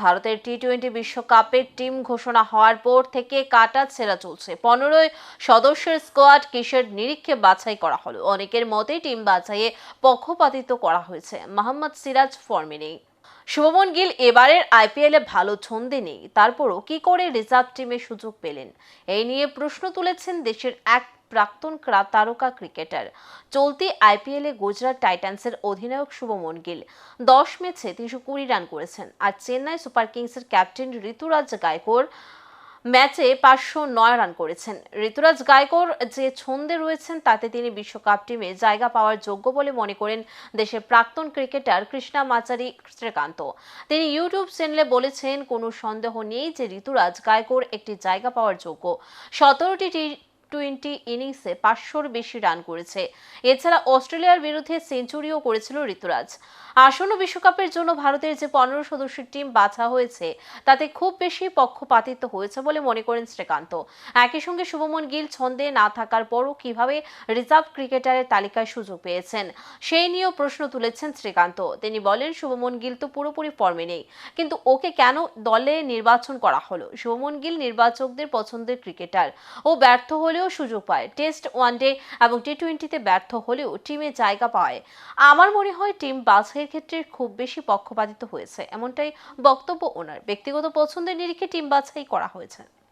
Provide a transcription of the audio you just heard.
ভারতের T twenty বিশ্বকাপের team ঘোষণা হওয়ার পর থেকে কাটা ছেঁড়া চলছে। পনেরোই সদস্যের স্কোয়াড কিসের নিরীক্ষে বাছাই করা হলো? অনেকের মতে টিম বাছাইয়ে পক্ষপাতিত্ব করা হয়েছে। মোহাম্মদ সিরাজ ফর্মে নেই। শুভমন গিল এবারের আইপিএলে ভালো ছন্দে নেই। তারপরও কি করে রিজার্ভ টিমে সুযোগ পেলেন? এই নিয়ে প্রশ্ন তুলেছেন দেশের এক প্রাক্তন তারকা ক্রিকেটার। চলতি আইপিএলে গুজরাট টাইটান্সের অধিনায়ক শুভমন গিল। দশ ম্যাচে তিনশো কুড়ি রান করেছেন। আর চেন্নাই সুপার কিংসের ক্যাপ্টেন ঋতুরাজ গায়কোর ম্যাচে পাঁচশো নয় রান করেছেন। ঋতুরাজ গায়কোর যে ছন্দে রয়েছেন, তাতে তিনি বিশ্বকাপ টিমে জায়গা পাওয়ার যোগ্য বলে মনে করেন দেশের প্রাক্তন ক্রিকেটার কৃষ্ণা মাচারি শ্রীকান্ত। তিনি ইউটিউব চ্যানেলে বলেছেন, কোনো সন্দেহ নেই যে ঋতুরাজ গায়কোর একটি জায়গা পাওয়ার যোগ্য। সতেরোটি টোয়েন্টি ইনিংসে পাঁচশোর বেশি রান করেছে। এছাড়া অস্ট্রেলিয়ার বিরুদ্ধে সেঞ্চুরিও করেছিল ঋতুরাজ। আসন্ন বিশ্বকাপের জন্য ভারতের যে পনেরো সদস্যের টিম বাছা হয়েছে, তাতে খুব বেশি পক্ষপাতিত্ব হয়েছে বলে মনে করেন শ্রীকান্ত। একই সঙ্গে শুভমন গিল ছন্দে না থাকার পরও কীভাবে রিজার্ভ ক্রিকেটারের তালিকায় সুযোগ পেয়েছেন, সেই নিয়েও প্রশ্ন তুলেছেন শ্রীকান্ত। তিনি বলেন, শুভমন গিল তো পুরোপুরি ফর্মে নেই, কিন্তু ওকে কেন দলে নির্বাচন করা হলো? শুভমন গিল নির্বাচকদের পছন্দের ক্রিকেটার ও ব্যর্থ হলেও সুযোগ পায়। টেস্ট ওয়ানডে এবং টি টোয়েন্টিতে ব্যর্থ হলেও টিমে জায়গা পায়। আমার মনে হয় টিম বাছাইয়ের ক্ষেত্রে খুব বেশি পক্ষপাতিত হয়েছে, এমনটাই বক্তব্য ওনার। ব্যক্তিগত পছন্দের নিরিখে টিম বাছাই করা হয়েছে।